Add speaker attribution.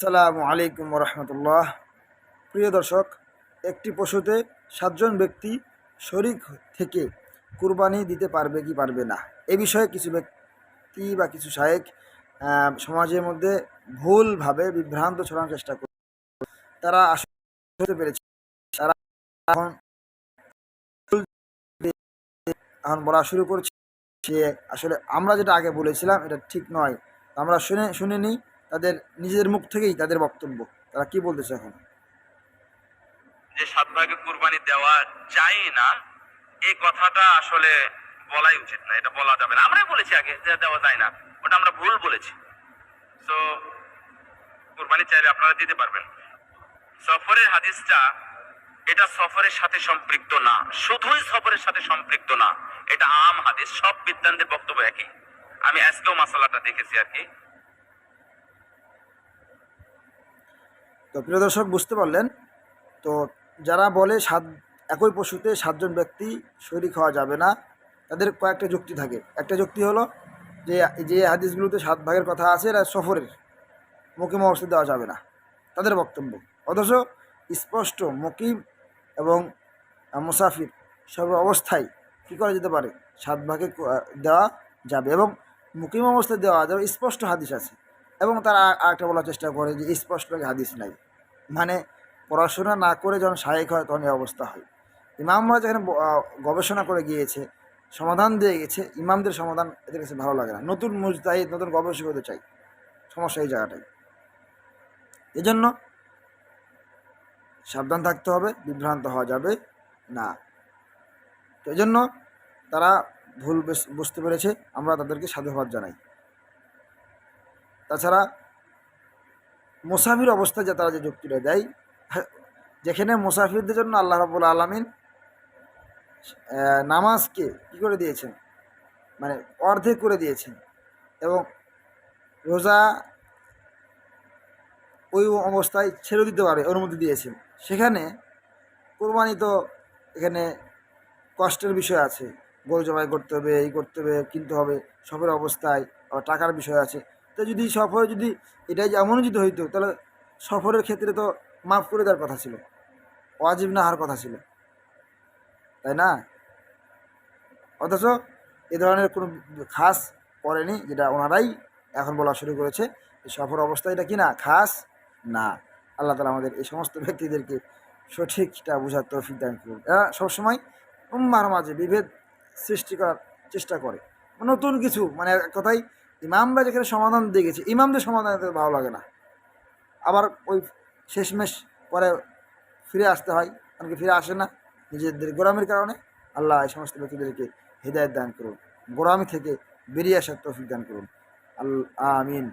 Speaker 1: আসসালামু আলাইকুম রহমতুল্লাহ প্রিয় দর্শক, একটি পশুতে সাতজন ব্যক্তি শরিক থেকে কুরবানি দিতে পারবে কি পারবে না? এ বিষয়ে কিছু ব্যক্তি বা কিছু শায়েক সমাজের মধ্যে ভুলভাবে বিভ্রান্ত ছড়ানোর চেষ্টা করে তারা আসতে পেরেছে। তারা এখন এখন বলা শুরু করছে যে আসলে আমরা যেটা আগে বলেছিলাম, এটা ঠিক নয়। আমরা শুনে শুনে নিই। তাদের নিজেদের মুখ থেকেই তাদের বক্তব্য। তারা কি বলতেছে এখন?
Speaker 2: যে সাত ভাগে কুরবানি দেওয়া যায় না, এই কথাটা আসলে বলাই উচিত না, এটা বলা যাবে না। আমরাই বলেছি আগে যে দেওয়া যায় না, ওটা আমরা ভুল বলেছি। তো কুরবানি চাইলে আপনারা দিতে পারবেন। সফরের হাদিসটা, এটা সফরের সাথে সম্পৃক্ত না, শুধুই সফরের সাথে সম্পৃক্ত না, এটা আম হাদিস, সব বিদ্যানদের বক্তব্য একই। আমি আজকেও মাসালাটা দেখেছি আর কি।
Speaker 1: তো প্রিয় দর্শক, বুঝতে পারলেন? তো যারা বলে সাত, একই পশুতে সাতজন ব্যক্তি শরীর খাওয়া যাবে না, তাদের কয়েকটা যুক্তি থাকে। একটা যুক্তি হলো যে যে হাদিসগুলোতে সাত ভাগের কথা আছে, এরা সফরের মুকিম অবস্থা দেওয়া যাবে না। তাদের বক্তব্য। অথচ স্পষ্ট মুকিম এবং মুসাফির সর্ব অবস্থায় কী করা যেতে পারে? সাত ভাগে দেওয়া যাবে এবং মুকিম অবস্থায় দেওয়া যাবে স্পষ্ট হাদিস আছে। এবং তারা আর- আরেকটা বলার চেষ্টা করে যে স্পষ্ট হাদিস নাই। মানে পড়াশোনা না করে যখন সহায়ক হয় তখন এই অবস্থা হয়। ইমামরা যেখানে গবেষণা করে গিয়েছে, সমাধান দিয়ে গেছে, ইমামদের সমাধান এদের কাছে ভালো লাগে না। নতুন মুজতাহিদ, নতুন গবেষক হতে চাই, সমস্যা এই জায়গাটাই। এজন্য সাবধান থাকতে হবে, বিভ্রান্ত হওয়া যাবে না। তো এই জন্য তারা ভুল বুঝতে পেরেছে, আমরা তাদেরকে সাধুবাদ জানাই। তাছাড়া মুসাফির অবস্থায় যে তারা যে যুক্তিটা দেয় হ্যাঁ, যেখানে মুসাফিরদের জন্য আল্লাহ রাবুল আলমিন নামাজকে কী করে দিয়েছেন? মানে অর্ধেক করে দিয়েছেন এবং রোজা ওই অবস্থায় ছেড়ে দিতে পারে অনুমতি দিয়েছেন। সেখানে কোরবানি তো এখানে কষ্টের বিষয় আছে। গরু জবাই করতে হবে এই করতে হবে কিনতে হবে সবের অবস্থায় টাকার বিষয় আছে। তো যদি সফরে যদি এটাই যে এমনও যদি হইতো, তাহলে সফরের ক্ষেত্রে তো মাফ করে দেওয়ার কথা ছিল। ওয়াজিব না হওয়ার কথা ছিল। তাই না? অথচ এ ধরনের কোনো খাস করেনি যেটা ওনারাই এখন বলা শুরু করেছে সফর অবস্থা এটা কি না? খাস না। আল্লাহ তালা আমাদের এই সমস্ত ব্যক্তিদেরকে সঠিকটা বোঝার তৌফিক দান করুন। এরা সবসময় উম্মার মাঝে বিভেদ সৃষ্টি করার চেষ্টা করে। নতুন কিছু মানে কথায় ইমামরা যেখানে সমাধান দিয়ে গেছে, ইমামদের সমাধান তাদের ভালো লাগে না। আবার ওই শেষমেশ পরে ফিরে আসতে হয়, অনেকে ফিরে আসে না। নিজেদের গোরামের কারণে আল্লাহ এই সমস্ত ব্যক্তিদেরকে হৃদায়ত দান করুন গোরামি থেকে বেরিয়ে আসার তৌফিক দান করুন। আল আমিন।